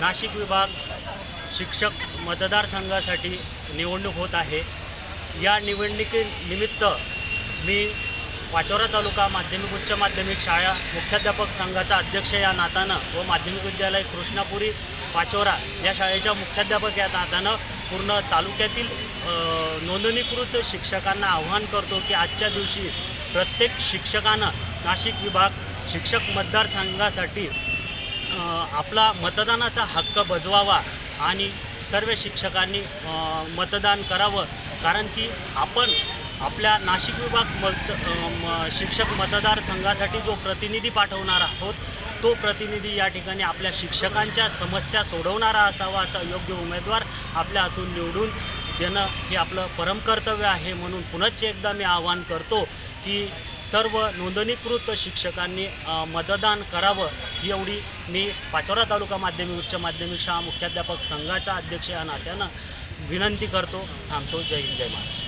नाशिक विभाग शिक्षक मतदारसंघासाठी निवडणूक होत आहे. या निवडणुकीनिमित्त मी पाचोरा तालुका माध्यमिक उच्च माध्यमिक शाळा मुख्याध्यापक संघाचा अध्यक्ष या नातानं व माध्यमिक विद्यालय कृष्णापुरी पाचोरा या शाळेच्या मुख्याध्यापक या नातानं पूर्ण तालुक्यातील नोंदणीकृत शिक्षकांना आव्हान करतो की आजच्या दिवशी प्रत्येक शिक्षकानं नाशिक विभाग शिक्षक मतदारसंघासाठी आपला मतदानाचा हक्क बजवावा आणि सर्व शिक्षकांनी मतदान करावं. कारण की आपण आपल्या नाशिक विभाग मत म- शिक्षक मतदारसंघासाठी जो प्रतिनिधी पाठवणार आहोत तो प्रतिनिधी या ठिकाणी आपल्या शिक्षकांच्या समस्या सोडवणारा असावा असा योग्य उमेदवार आपल्या हातून निवडून देणं हे आपलं परमकर्तव्य आहे म्हणून पुनश्च एकदा मी आवाहन करतो की सर्व नोंदणीकृत शिक्षकांनी मतदान करावं ही एवढी मी पाचोरा तालुका माध्यमिक उच्च माध्यमिक शाळा मुख्याध्यापक संघाचा अध्यक्ष या नात्यानं विनंती करतो. थांबतो. जय हिंद जय महाराष्ट्र.